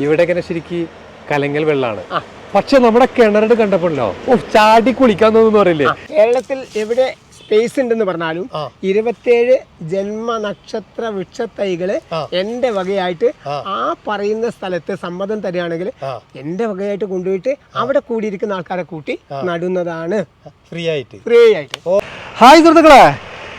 ഇവിടെയൊക്കെ ശരിക്ക് കലങ്ങൽ വെള്ളമാണ് പക്ഷെ നമ്മുടെ കിണറിട് കണ്ടപ്പോഴല്ലോ ഓ ചാടി കുളിക്കാൻ തോന്നുന്നു പറയില്ലേ? കേരളത്തിൽ എവിടെ സ്പേസ് ഉണ്ടെന്ന് പറഞ്ഞാലും ആ. ഇരുപത്തേഴ് ജന്മ നക്ഷത്ര വൃക്ഷത്തൈകൾ തൈകൾ എന്റെ വകയായിട്ട് ആ. പറയുന്ന സ്ഥലത്ത് സമ്മതം തരികയാണെങ്കിൽ എന്റെ വകയായിട്ട് കൊണ്ടുപോയിട്ട് അവിടെ കൂടിയിരിക്കുന്ന ആൾക്കാരെ കൂട്ടി നടുന്നതാണ്. ഫ്രീ ആയിട്ട്. ഫ്രീ ആയിട്ട്. ഹായ് സുഹൃത്തുക്കളെ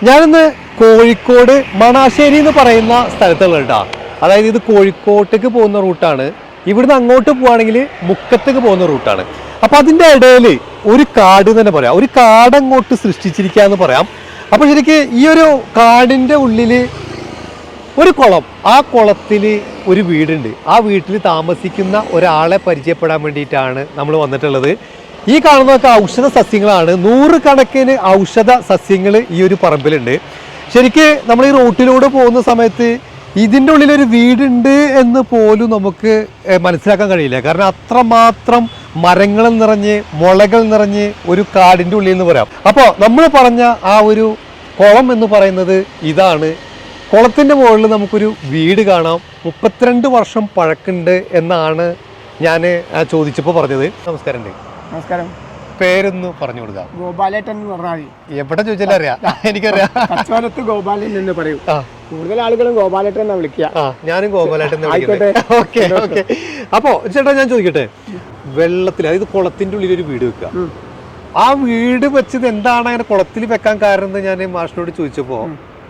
ഞാനിന്ന് കോഴിക്കോട് മണാശ്ശേരി എന്ന് പറയുന്ന സ്ഥലത്തുള്ള കേട്ടോ. അതായത് ഇത് കോഴിക്കോട്ടേക്ക് പോകുന്ന റൂട്ടാണ്. ഇവിടുന്ന് അങ്ങോട്ട് പോവുകയാണെങ്കിൽ മുക്കത്തേക്ക് പോകുന്ന റൂട്ടാണ്. അപ്പൊ അതിന്റെ ഇടയിൽ ഒരു കാട് തന്നെ പറയാം. ഒരു കാട് അങ്ങോട്ട് സൃഷ്ടിച്ചിരിക്കുക എന്ന് പറയാം. അപ്പൊ ശരിക്ക് ഈ ഒരു കാടിന്റെ ഉള്ളിൽ ഒരു കുളം. ആ കുളത്തിൽ ഒരു വീടുണ്ട്. ആ വീട്ടിൽ താമസിക്കുന്ന ഒരാളെ പരിചയപ്പെടാൻ വേണ്ടിയിട്ടാണ് നമ്മൾ വന്നിട്ടുള്ളത്. ഈ കാണുന്നതൊക്കെ ഔഷധ സസ്യങ്ങളാണ്. നൂറുകണക്കിന് ഔഷധ സസ്യങ്ങൾ ഈ ഒരു പറമ്പിലുണ്ട്. ശരിക്ക് നമ്മൾ ഈ റോട്ടിലൂടെ പോകുന്ന സമയത്ത് ഇതിന്റെ ഉള്ളിൽ ഒരു വീടുണ്ട് എന്ന് പോലും നമുക്ക് മനസ്സിലാക്കാൻ കഴിയില്ല. കാരണം അത്രമാത്രം മരങ്ങൾ നിറഞ്ഞ് മുളകൾ നിറഞ്ഞ് ഒരു കാടിന്റെ ഉള്ളിൽ എന്ന് പറയാം അപ്പോൾ നമ്മൾ പറഞ്ഞ ആ ഒരു കുളം എന്ന് പറയുന്നത് ഇതാണ്. കുളത്തിന്റെ മുകളിൽ നമുക്കൊരു വീട് കാണാം. മുപ്പത്തിരണ്ട് വർഷം പഴക്കുണ്ട് എന്നാണ് ഞാൻ ചോദിച്ചപ്പോൾ പറഞ്ഞത്. നമസ്കാരം നമസ്കാരം. പേരൊന്ന് പറഞ്ഞു കൊടുക്കാം. ഗോപാലേട്ടൻ എന്ന് പറഞ്ഞാൽ എവിടെ ചോദിച്ചാലും അറിയാം. എനിക്കറിയാം. കച്ചവടത്ത് ഗോപാലൻ എന്ന് പറയും. കൂടുതൽ ആളുകളും ഗോപാലേട്ടൻ എന്നാ വിളിക്കുക. ഞാനും ഗോപാലേട്ടൻ ആയിക്കോട്ടെ. Okay okay. അപ്പോ ചേട്ടാ ഞാൻ ചോദിക്കട്ടെ? വെള്ളത്തിൽ അതായത് കുളത്തിന്റെ ഉള്ളിൽ ഒരു വീട് വെക്കുക. ആ വീട് വെച്ചത് എന്താണ് അങ്ങനെ കുളത്തിൽ വെക്കാൻ കാരണം എന്ന് ഞാൻ മാഷിനോട് ചോദിച്ചപ്പോ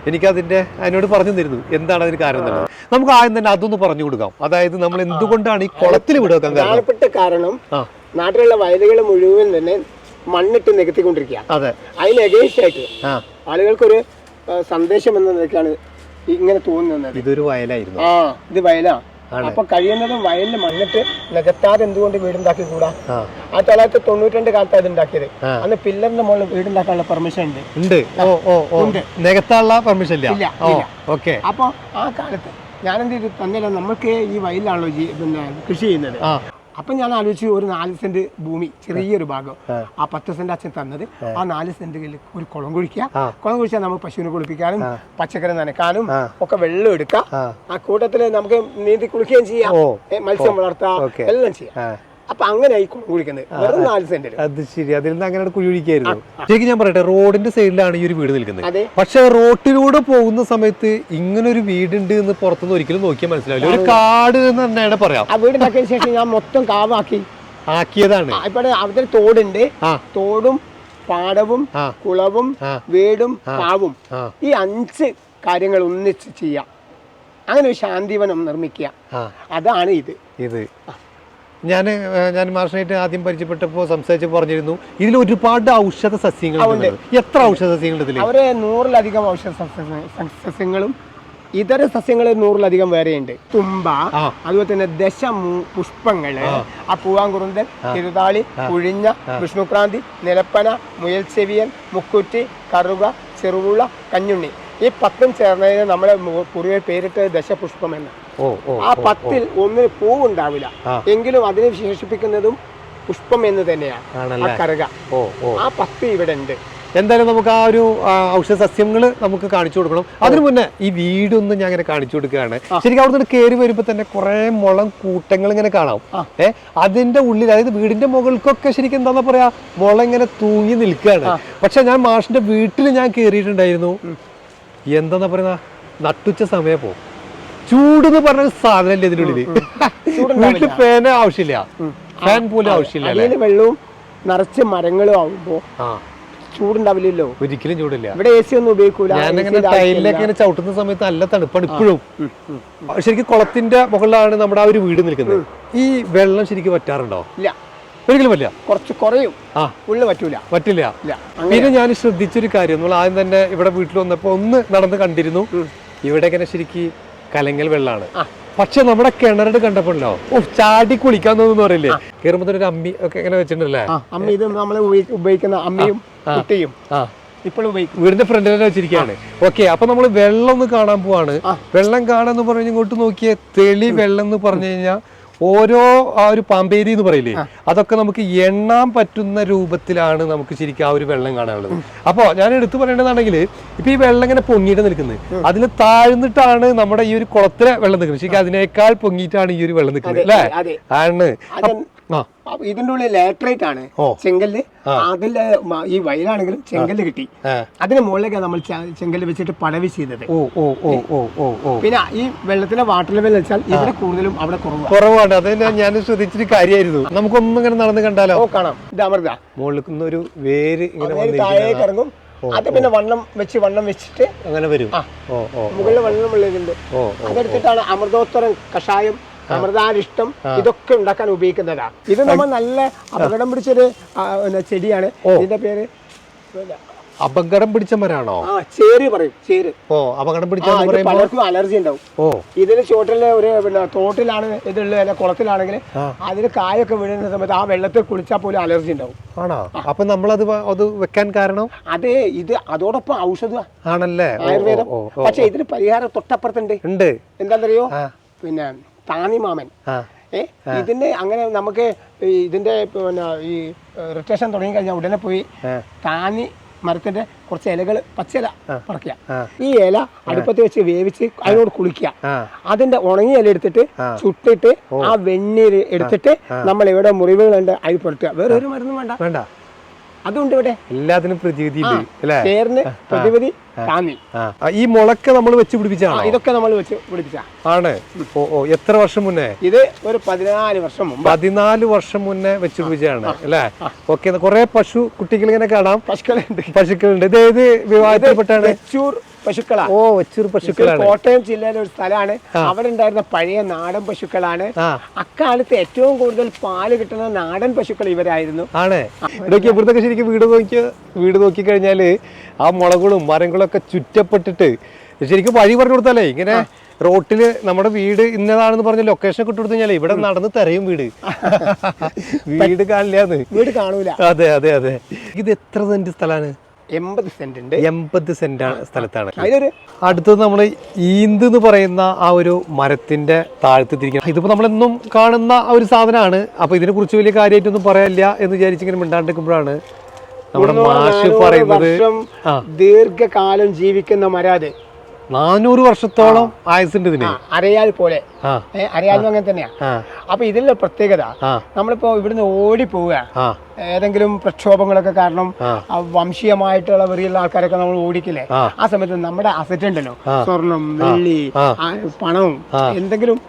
എനിക്ക് അതിന്റെ അതിനോട് പറഞ്ഞു തരുന്നു. എന്താണ് അതിന് കാരണം എന്നുള്ളത്. നമുക്ക് ആദ്യം തന്നെ അതൊന്ന് പറഞ്ഞു കൊടുക്കാം. അതായത് നമ്മൾ എന്തുകൊണ്ടാണ് ഈ കുളത്തിൽ വീട് വെക്കാൻ കാരണം? നാട്ടിലുള്ള വയലുകൾ മുഴുവൻ തന്നെ മണ്ണിട്ട് നികത്തിക്കൊണ്ടിരിക്കുക അതെ. അതിൽ എഗേൻസ്റ്റ് ആയിട്ട് ആളുകൾക്കൊരു സന്ദേശം എന്ന നിലയ്ക്കാണ് ഇങ്ങനെ തോന്നുന്നത്. ഇതൊരു വയലായിരുന്നു. ആ ഇത് വയലാ. അപ്പൊ കഴിയുന്നതും വയലിൽ മണ്ണിട്ട് നികത്താതെ എന്തുകൊണ്ട് വീടുണ്ടാക്കി കൂടാ ആ തൊള്ളായിരത്തി തൊണ്ണൂറ്റി രണ്ട് കാലത്ത് അത് ഉണ്ടാക്കിയത്. അന്ന് പില്ലറിന്റെ മുകളിൽ വീടുണ്ടാക്കാനുള്ള പെർമിഷൻ ഉണ്ട്. ഉണ്ട്. ഓ ഓ ഓ. നികത്താനുള്ള പെർമിഷൻ ഇല്ല. ഓക്കെ. അപ്പൊ ആ കാലത്ത് ഞാനെന്ത് ചെയ്തു? തന്നെയല്ല നമ്മൾക്ക് ഈ വയലിലാണല്ലോ പിന്നെ കൃഷി ചെയ്യുന്നത്. അപ്പം ഞാൻ ആലോചിച്ചു ഒരു നാല് സെന്റ് ഭൂമി ചെറിയൊരു ഭാഗം ആ. പത്ത് സെന്റ് അച്ഛൻ തന്നത്. ആ. നാല് സെന്റിൽ ഒരു കുളം കുഴിക്കുക. കുളം കുഴിച്ചാൽ നമുക്ക് പശുവിനെ കുളിപ്പിക്കാനും പച്ചക്കറി നനക്കാനും ഒക്കെ വെള്ളം എടുക്കാം ആ. കൂട്ടത്തിൽ കൂട്ടത്തിൽ നമുക്ക് നീന്തി കുളിക്കുകയും ചെയ്യാം. മത്സ്യം വളർത്താം എല്ലാം ചെയ്യാം. അപ്പൊ അങ്ങനെ ഈ കുളം കുഴിക്കുന്നത് വെറും നാല് സെന്റിൽ അത് ശരി. അതിൽ നിന്ന് അങ്ങനെ കുഴിക്കായിരുന്നു ശരിക്കും ഞാൻ പറയട്ടെ റോഡിന്റെ സൈഡിലാണ് ഈ ഒരു വീട് നിൽക്കുന്നത്. പക്ഷെ റോഡിലൂടെ പോകുന്ന സമയത്ത് ഇങ്ങനെ ഒരു വീടുണ്ട് എന്ന് പുറത്തുനിന്ന് ഒരിക്കലും നോക്കിയാൽ മനസ്സിലാവില്ല. ഒരു കാട് എന്ന് തന്നെയാണ് പറയാം. ആ വീടുണ്ടാക്കിയതിന് ശേഷം ഞാൻ മൊത്തം കാവാക്കി. ആക്കിയതാണ്. ഇവിടെ അവിടെ തോടുണ്ട്. തോടും പാടവും കുളവും. വീടും കാവും ഈ അഞ്ച് കാര്യങ്ങൾ ഒന്നിച്ച് ചെയ്യാം. അങ്ങനെ ഒരു ശാന്തിവനം നിർമ്മിക്കുക. അതാണ് ഇത്. ഇത്. ഞാൻ ഞാൻ മാർഷനായിട്ട് ആദ്യം പരിചയപ്പെട്ടപ്പോൾ സംസാരിച്ച് പറഞ്ഞിരുന്നു ഇതിൽ ഒരുപാട് ഔഷധ സസ്യങ്ങൾ എത്ര ഔഷധ സസ്യങ്ങൾ ഇതിൽ അവരെ നൂറിലധികം ഔഷധ സസ്യങ്ങളും ഇതര സസ്യങ്ങൾ നൂറിലധികം വേറെയുണ്ട്. തുമ്പ അതുപോലെ തന്നെ ദശ പുഷ്പങ്ങൾ ആ. പൂവാങ്കുറുന്തൽ തിരുതാളി കുഴിഞ്ഞ വിഷ്ണുക്രാന്തി നിലപ്പന മുയൽച്ചെവിയൻ മുക്കുറ്റി കറുക ചെറുപുള്ള കഞ്ഞുണ്ണി. ഈ പത്തും ചേർന്നതിന് നമ്മളെ പൂർവ പേരിട്ട് ദശപുഷ്പം എന്ന്. ആ പത്തിൽ ഒന്നിന് പൂവുണ്ടാവില്ല. എങ്കിലും അതിനെ വിശേഷിപ്പിക്കുന്നതും പുഷ്പം എന്ന് തന്നെയാണ് ആ കറുക. ആ പത്ത് ഇവിടെ ഉണ്ട് എന്തായാലും നമുക്ക് ആ ഒരു ഔഷധ സസ്യങ്ങൾ നമുക്ക് കാണിച്ചു കൊടുക്കണം. അതിനു മുന്നേ ഈ വീടൊന്നും ഞാൻ ഇങ്ങനെ കാണിച്ചു കൊടുക്കുകയാണ്. ശരിക്കും അവിടെ നിന്ന് കയറി വരുമ്പോൾ തന്നെ കുറെ മുളം കൂട്ടങ്ങൾ ഇങ്ങനെ കാണാം. ഏഹ് ഏ അതിന്റെ ഉള്ളിൽ അതായത് വീടിന്റെ മുകൾക്കൊക്കെ ശരിക്കും എന്താ പറയാ മുളം ഇങ്ങനെ തൂങ്ങി നിൽക്കുകയാണ്. പക്ഷെ ഞാൻ മാഷിന്റെ വീട്ടിൽ ഞാൻ കയറിയിട്ടുണ്ടായിരുന്നു എന്താ പറയുന്ന? നട്ടുച്ച സമയം പോ. ചൂട് എന്ന് പറഞ്ഞ സാധനമല്ലേ ഇതിനുള്ളിൽ വീട്ടിൽ ഫാൻ ആവശ്യമില്ല. ഫാൻ പോലും ആവശ്യമില്ല വെള്ളവും നിറച്ച് മരങ്ങളും ആവുമ്പോ ചൂടുണ്ടാവില്ലല്ലോ. ഒരിക്കലും ചൂടില്ല. ഇവിടെ എ സി ഒന്നും ഉപയോഗിക്കൂല. ഞാനിങ്ങനെ ടൈലിലൊക്കെ ഇങ്ങനെ ചവിട്ടുന്ന സമയത്ത് നല്ല തണുപ്പാണ് ഇപ്പോഴും. ശരിക്കും കുളത്തിന്റെ മുകളിലാണ് നമ്മുടെ ആ ഒരു വീട് നിൽക്കുന്നത്. ഈ വെള്ളം ശരിക്കും പറ്റാറുണ്ടോ ഇല്ല. ഒരിക്കലും പറ്റില്ല. കുറച്ച് കുറയും. ആ. ഉള്ളു പറ്റൂല. പറ്റില്ല. പിന്നെ ഞാൻ ശ്രദ്ധിച്ചൊരു കാര്യം. നമ്മൾ ആദ്യം തന്നെ ഇവിടെ വീട്ടിൽ വന്നപ്പോ ഒന്ന് നടന്ന് കണ്ടിരുന്നു. ഇവിടെ ഇങ്ങനെ ശരിക്ക് കലങ്ങൽ വെള്ളമാണ്. പക്ഷെ നമ്മുടെ കിണറട് കണ്ടപ്പോഴല്ലോ ഓ ചാടി കുളിക്കാൻ തോന്നുന്നു പറയില്ലേ? കേറുമ്പോ ഒരു അമ്മി ഒക്കെ ഇങ്ങനെ വെച്ചിട്ടുണ്ടല്ലേ? അമ്മി ഇത് നമ്മൾ ഉപയോഗിക്കുന്ന അമ്മയും കുട്ടിയും വീടിന്റെ ഫ്രണ്ടിൽ തന്നെ വെച്ചിരിക്കുകയാണ്. ഓക്കെ അപ്പൊ നമ്മൾ വെള്ളം ഒന്ന് കാണാൻ പോവാണ്. വെള്ളം കാണാന്ന് പറഞ്ഞ് ഇങ്ങോട്ട് നോക്കിയ തെളി വെള്ളം എന്ന് പറഞ്ഞു കഴിഞ്ഞാൽ ഓരോ ആ ഒരു പാമ്പേരി എന്ന് പറയില്ലേ അതൊക്കെ നമുക്ക് എണ്ണാൻ പറ്റുന്ന രൂപത്തിലാണ് നമുക്ക് ശരിക്കും ആ ഒരു വെള്ളം കാണാനുള്ളത്. അപ്പോൾ ഞാൻ എടുത്തു പറയേണ്ടതാണെങ്കിൽ ഇപ്പൊ ഈ വെള്ളം ഇങ്ങനെ പൊങ്ങിയിട്ട് നിൽക്കുന്നത്. അതിൽ താഴ്ന്നിട്ടാണ് നമ്മുടെ ഈ ഒരു കുളത്തിലെ വെള്ളം നിൽക്കുന്നത്. ശരിക്കും അതിനേക്കാൾ പൊങ്ങിയിട്ടാണ് ഈ ഒരു വെള്ളം നിൽക്കുന്നത് അല്ലേ? ആണ്. അപ്പൊ ഇതിന്റെ ഉള്ളിൽ ലാറ്ററേറ്റ് ആണ് ചെങ്കൽ ചെങ്കല്ല് അതിൽ ഈ വയലാണെങ്കിലും ചെങ്കല്ല് കിട്ടി. അതിന് മുകളിലേക്കാണ് നമ്മൾ ചെങ്കല്ല് വെച്ചിട്ട് പടവി ചെയ്തത്. ഓ ഓ ഓ ഓ ഓ ഓ. പിന്നെ ഈ വെള്ളത്തിന്റെ വാട്ടർ ലെവൽ വെച്ചാൽ ഇവിടെ കൂടുതലും അവിടെ കുറവാണ് കുറവാണ്. അത് ഞാൻ ശ്രദ്ധിച്ചിട്ട് കാര്യമായിരുന്നു നമുക്കൊന്നും ഇങ്ങനെ നടന്ന് കണ്ടാലോ? ഓ കാണാം. ഇത് അമൃത. മുകളിൽ ഒരു വേര് ഇങ്ങനെ താഴേക്ക് ഇറങ്ങും. അത് പിന്നെ വണ്ണം വെച്ച് വണ്ണം വെച്ചിട്ട് അങ്ങനെ വരും. മുകളിൽ വെള്ളം ഉള്ളതുണ്ട് അതെടുത്തിട്ടാണ് അമൃതോത്തരം കഷായം അമൃതാരിഷ്ടം ഇതൊക്കെ ഉണ്ടാക്കാൻ ഉപയോഗിക്കുന്നതാ. ഇത് നമ്മൾ നല്ല അപകടം പിടിച്ചൊരു ചെടിയാണ്. ഇതിന്റെ പേര് അപകടം പിടിച്ച മരാണോ ചേര് പറയും ചേര്. ഓ അപകടം പിടിച്ച പലർക്കും അലർജി ഉണ്ടാവും. ഓ. ഇതിന് ചോട്ടിലെ ഒരു പിന്നെ തോട്ടിലാണ് ഇതുള്ള കുളത്തിലാണെങ്കിൽ. അതിന് കായൊക്കെ വീഴുന്ന സമയത്ത് ആ വെള്ളത്തിൽ കുളിച്ചാൽ പോലും അലർജി ഉണ്ടാവും. ആണോ? അപ്പൊ നമ്മളത് അത് അത് വെക്കാൻ കാരണം? അതെ ഇത് അതോടൊപ്പം ഔഷധ ആണല്ലേ? ആയുർവേദം. പക്ഷെ ഇതിന് പരിഹാരം തൊട്ടപ്പുറത്തുണ്ട്. ഉണ്ട്. എന്താണെന്നറിയോ? പിന്നെ താനിമാമൻ മാമൻ ഏ ഇതിന്റെ അങ്ങനെ നമുക്ക് ഇതിന്റെ പിന്നെ ഈ റിട്ടേഷൻ തുടങ്ങി കഴിഞ്ഞാൽ ഉടനെ പോയി. താനി മരത്തിന്റെ കുറച്ച് ഇലകൾ പച്ചില പറക്കുക. ഈ ഇല അടുപ്പത്ത് വെച്ച് വേവിച്ച് അതിനോട് കുളിക്കുക. അതിന്റെ ഉണങ്ങിയ ഇല എടുത്തിട്ട് ചുട്ടിട്ട് ആ വെണ്ണീര് എടുത്തിട്ട് നമ്മൾ എവിടെ മുറിവുകളുണ്ട് അതിൽ പുരട്ടുക. വേറെ ഒരു മരുന്നും വേണ്ട. വേണ്ട. അതുണ്ട് ഇവിടെ. എല്ലാത്തിനും പ്രതിവിധി പ്രതിവിധി താന്നി ഈ മുളക്ക് നമ്മൾ വെച്ച് പിടിപ്പിച്ചാണ്? ഇതൊക്കെ നമ്മൾ വെച്ച് പിടിപ്പിച്ച. ആണ്. ഓ ഓ എത്ര വർഷം മുന്നേ? ഇത് ഒരു പതിനാല് വർഷം മുമ്പ്. പതിനാല് വർഷം മുന്നേ വെച്ച് പിടിപ്പിച്ചാണ് അല്ലേ? ഓക്കെ കുറെ പശു കുട്ടികൾ ഇങ്ങനെ കാണാം. പശുക്കളുണ്ട്. പശുക്കളുണ്ട്. ഇത് ഏത് വിവാഹത്തിൽപ്പെട്ടാണ് വെച്ചൂർ പശുക്കളാ. ഓ വെച്ചൂർ പശുക്കളാണ്. കോട്ടയം ജില്ലയിലെ ഒരു സ്ഥലമാണ്. അവിടെ ഉണ്ടായിരുന്ന പഴയ നാടൻ പശുക്കളാണ്. അക്കാലത്ത് ഏറ്റവും കൂടുതൽ പാൽ കിട്ടുന്ന നാടൻ പശുക്കൾ ഇവരായിരുന്നു. ആണ്. ഇവിടേക്ക് ഇവിടുത്തെ ശരിക്കും വീട് നോക്കി വീട് നോക്കി കഴിഞ്ഞാൽ ആ മുളകളും മരങ്ങളും ഒക്കെ ചുറ്റപ്പെട്ടിട്ട് ശരിക്കും വഴി പറഞ്ഞു കൊടുത്താലേ ഇങ്ങനെ റോട്ടിൽ നമ്മുടെ വീട് ഇന്നതാണെന്ന് പറഞ്ഞ ലൊക്കേഷൻ ഒക്കെ ഇട്ട് കൊടുത്തു കഴിഞ്ഞാലേ ഇവിടെ നടന്ന് തെരയും വീട്. വീട് കാണില്ലാന്ന്. വീട് കാണൂല. അതെ അതെ അതെ. ഇത് എത്ര സെന്റ് സ്ഥലമാണ് എൺപത് സെന്റ് ഉണ്ട് എൺപത് സെന്റ് സ്ഥലത്താണ്. അതിലൊരു അടുത്തത് നമ്മൾ ഈന്ത് എന്ന് പറയുന്ന ആ ഒരു മരത്തിന്റെ താഴത്ത് തിരിക്കണം ഇതിപ്പോ നമ്മളെന്നും കാണുന്ന ഒരു സാധനമാണ്. അപ്പൊ ഇതിനെ കുറിച്ച് വലിയ കാര്യമായിട്ടൊന്നും പറയാനില്ല എന്ന് വിചാരിച്ചിങ്ങനെ മിണ്ടാണ്ടിരിക്കുമ്പോഴാണ് നമ്മുടെ മാഷ് പറയുന്നത് ദീർഘകാലം ജീവിക്കുന്ന മരാതെ. നാനൂറ് വർഷത്തോളം ആയുസുണ്ട് ഇതിന്. അരയാൽ പോലെ. അരയാലും അങ്ങനെ തന്നെയാ. അപ്പൊ ഇതിലുള്ള പ്രത്യേകത നമ്മളിപ്പോ ഇവിടുന്ന് ഓടി പോവുക ഏതെങ്കിലും പ്രക്ഷോഭങ്ങളൊക്കെ കാരണം വംശീയമായിട്ടുള്ള വെറിയുള്ള ആൾക്കാരൊക്കെ നമ്മൾ ഓടിക്കില്ലേ? ആ. സമയത്ത് നമ്മുടെ അസറ്റ് ഉണ്ടല്ലോ. സ്വർണം വെള്ളി പണവും എന്തെങ്കിലും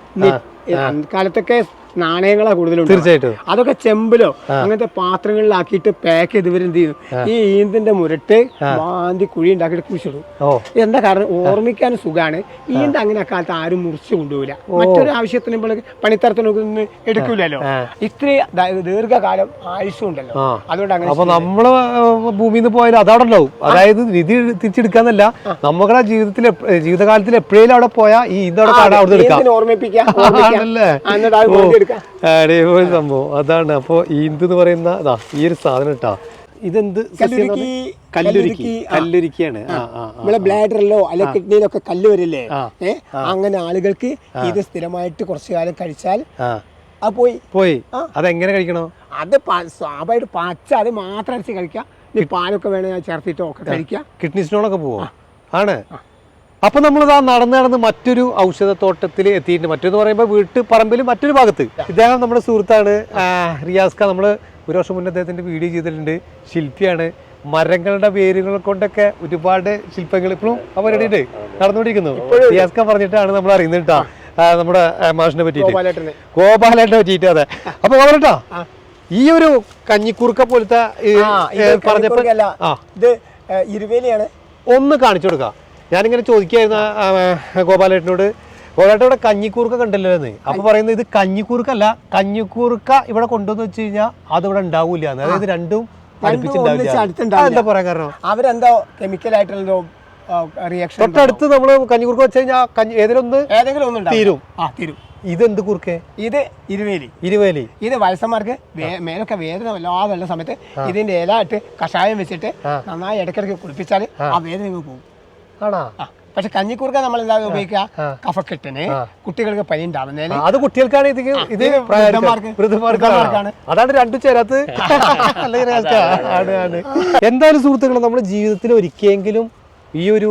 കാലത്തൊക്കെ നാണയങ്ങളാ കൂടുതലും തീർച്ചയായിട്ടും. അതൊക്കെ ചെമ്പിലോ അങ്ങനത്തെ പാത്രങ്ങളിലാക്കിയിട്ട് പാക്ക് ചെയ്ത് ഇവരെന്ത് ചെയ്യും? ഈ ഈന്തിന്റെ മുരട്ട് മാന്തി കുഴി ഉണ്ടാക്കിയിട്ട് കുഴിച്ചിടും. എന്താ കാരണം? ഓർമ്മിക്കാൻ സുഖമാണ് ഈന്ത് അങ്ങനെ അക്കാലത്ത് ആരും മുറിച്ച് കൊണ്ടുപോകില്ല മറ്റൊരു ആവശ്യത്തിന് ഇപ്പോൾ പണിത്തരത്തിനൊന്നും എടുക്കൂലല്ലോ. ഇത്രയും ദീർഘകാലം ആയുസും ഉണ്ടല്ലോ അതുകൊണ്ട് അങ്ങനെ അപ്പൊ നമ്മൾ ഭൂമിയിൽ നിന്ന് പോയാലും അതവിടെ ഉണ്ടാവും. അതായത് നിധി തിരിച്ചെടുക്കാന്നല്ല നമ്മുടെ ജീവിതത്തിൽ ജീവിതകാലത്തിൽ എപ്പോഴേലും അവിടെ പോയാൽ ഈ ഇതവിടെ കാണാൻ അടിപൊളി സംഭവം. അതാണ്. അപ്പൊ ഈന്ത് എന്ന് പറയുന്ന ഈ ഒരു സാധനം ഇട്ടാ. ഇതെന്ത് കല്ലുരുക്കി, കല്ലുരുക്കിയാണ്. നമ്മളെ ബ്ലാഡറിലോ അല്ലെ കിഡ്നിയിലൊക്കെ കല്ല് വരില്ലേ. അങ്ങനെ ആളുകൾക്ക് ഇത് സ്ഥിരമായിട്ട് കുറച്ചു കാലം കഴിച്ചാൽ അത് പോയി. പോയി. അതെങ്ങനെ കഴിക്കണോ? അത് സ്വാഭാവിക സ്വാഭാവികമായിട്ട് പച്ച അത് മാത്രം അരച്ച് കഴിക്കാം. പാലൊക്കെ വേണമെങ്കിൽ ചേർത്തിട്ടോ ഒക്കെ കഴിക്കാം. കിഡ്നി സ്റ്റോണൊക്കെ പോവോ? ആണ്. അപ്പൊ നമ്മളിതാ നടന്ന് നടന്ന് മറ്റൊരു ഔഷധത്തോട്ടത്തിൽ എത്തിയിട്ടുണ്ട്. മറ്റൊന്ന് പറയുമ്പോൾ വീട്ടു പറമ്പിൽ മറ്റൊരു ഭാഗത്ത്. ഇദ്ദേഹം നമ്മുടെ സുഹൃത്താണ്. റിയാസ്ക റിയാസ് ഖാൻ. നമ്മൾ ഒരു വർഷം മുന്നേ അദ്ദേഹത്തിന്റെ വീഡിയോ ചെയ്തിട്ടുണ്ട്. ശില്പിയാണ്. മരങ്ങളുടെ വേരുകൾ കൊണ്ടൊക്കെ ഒരുപാട് ശില്പങ്ങൾ ഇപ്പോഴും അവ റെഡിയുണ്ട് നടന്നുകൊണ്ടിരിക്കുന്നു. റിയാസ് ഖാൻ പറഞ്ഞിട്ടാണ് നമ്മൾ അറിയുന്നത് കേട്ടോ. നമ്മുടെ മാഷിനെ പറ്റിയിട്ട്. ഗോപാലേട്ടന്. പറ്റിയിട്ട് അതെ. അപ്പൊ ഗോപാലേട്ടാ ഈ ഒരു കഞ്ഞിക്കുറുക്ക പോലത്തെ ഇത് പറഞ്ഞപ്പോ ഇത് ഇരുവേലിയാണ്. ഒന്ന് കാണിച്ചു കൊടുക്കാം. ഞാനിങ്ങനെ ചോദിക്കായിരുന്നു ഗോപാലേട്ടനോട്. ഗോപാലേട്ടൻ ഇവിടെ കഞ്ഞിക്കൂർക്ക കണ്ടല്ലോ എന്ന്. അപ്പൊ പറയുന്നത് ഇത് കഞ്ഞിക്കൂർക്കല്ല. കഞ്ഞിക്കൂർക്ക ഇവിടെ കൊണ്ടുവന്ന് വെച്ച് കഴിഞ്ഞാൽ അത് ഇവിടെ ഉണ്ടാവൂല എന്ന്. അതായത് രണ്ടും. അതെന്താ പറയാൻ കാരണം? അവരെന്തോ ആയിട്ടുള്ള റിയാക്ഷൻ തൊട്ടടുത്ത് നമ്മൾ കഞ്ഞിക്കുറുക്ക് വെച്ച് കഴിഞ്ഞാൽ കഞ്ഞി ഏതെങ്കിലും ഒന്ന് ഏതെങ്കിലും ഒന്ന് ഉണ്ടാവില്ല. തീരും. ആ തീരും. ഇതെന്ത് കുറുക്കേ ഇത് ഇരുവേലി. ഇരുവേലി. ഇത് വയസ്സന്മാർക്ക് മേലൊക്കെ വേദന വല്ലാതെ ഉള്ള സമയത്ത് ഇതിന്റെ ഇല ഇട്ട് കഷായം വെച്ചിട്ട് നന്നായി ഇടയ്ക്കിടയ്ക്ക് കുളിപ്പിച്ചാൽ ആ. വേദന പോകും. ആണാ? പക്ഷെ കഞ്ഞിക്കൂർക്ക നമ്മൾ എന്താ ഉപയോഗിക്കുക. കഫക്കെട്ടിന്. കുട്ടികൾക്ക് പനി ഉണ്ടാവുന്നതിന് അത് കുട്ടികൾക്കാണ് ഇത് ഇത്. അതാണ് രണ്ടു ചേരാത്ത്. എന്തായാലും സുഹൃത്തുക്കളെ നമ്മുടെ ജീവിതത്തിൽ ഒരിക്കലെങ്കിലും ഈ ഒരു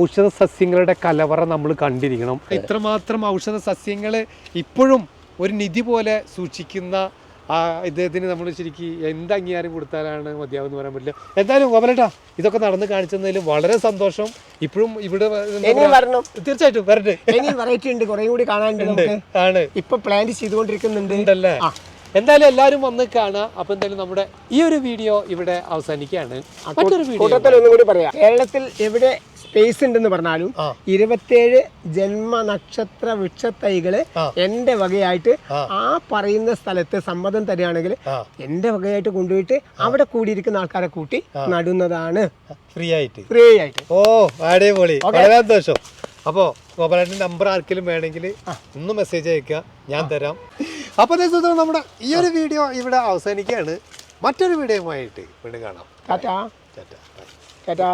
ഔഷധ സസ്യങ്ങളുടെ കലവറ നമ്മൾ കണ്ടിരിക്കണം. ഇത്രമാത്രം ഔഷധ സസ്യങ്ങൾ ഇപ്പോഴും ഒരു നിധി പോലെ സൂക്ഷിക്കുന്ന ആ ഇദ്ദേഹത്തിന് നമ്മൾ ശരിക്കും എന്ത് അംഗീകാരം കൊടുത്താലാണ് മതിയാവെന്ന് പറയാൻ പറ്റില്ല. എന്തായാലും ഗോപലേട്ടാ ഇതൊക്കെ നടന്ന് കാണിച്ചതിൽ വളരെ സന്തോഷം. ഇപ്പോഴും ഇവിടെ തീർച്ചയായിട്ടും വരട്ടെ. വെറൈറ്റി ഉണ്ട് കുറേ കൂടി കാണാനുണ്ട് ആണ്. ഇപ്പൊ പ്ലാൻ ചെയ്തുകൊണ്ടിരിക്കുന്നുണ്ട്. ഉണ്ടല്ലേ? എന്തായാലും എല്ലാവരും വന്ന് കാണാം. അപ്പൊ എന്തായാലും നമ്മുടെ ഈ ഒരു വീഡിയോ ഇവിടെ അവസാനിക്കുകയാണ്. മറ്റൊരു വീഡിയോ കൂടി പറയാം. കേരളത്തിൽ എവിടെ സ്പേസ് ഉണ്ടെന്ന് പറഞ്ഞാലും ഇരുപത്തിയേഴ് ജന്മ നക്ഷത്ര വൃക്ഷത്തൈകൾ തൈകൾ എന്റെ വകയായിട്ട് ആ. പറയുന്ന സ്ഥലത്ത് സമ്മതം തരികയാണെങ്കിൽ എന്റെ വകയായിട്ട് കൊണ്ടുപോയിട്ട് അവിടെ കൂടിയിരിക്കുന്ന ആൾക്കാരെ കൂട്ടി നടുന്നതാണ്. ഫ്രീ ആയിട്ട്. ഫ്രീ ആയിട്ട് ഓ അടിപൊളി. സന്തോഷം. അപ്പോ ഗോപാലേട്ടന്റെ നമ്പർ ആർക്കെങ്കിലും വേണമെങ്കിൽ ഒന്ന് മെസ്സേജ് അയക്കുക ഞാൻ തരാം. അപ്പോൾ നമ്മുടെ ഈ ഒരു വീഡിയോ ഇവിടെ അവസാനിക്കുകയാണ്. മറ്റൊരു വീഡിയോ ആയിട്ട് വീണ്ടും കാണാം. ടാറ്റാ. ടാറ്റാ. ടാറ്റാ.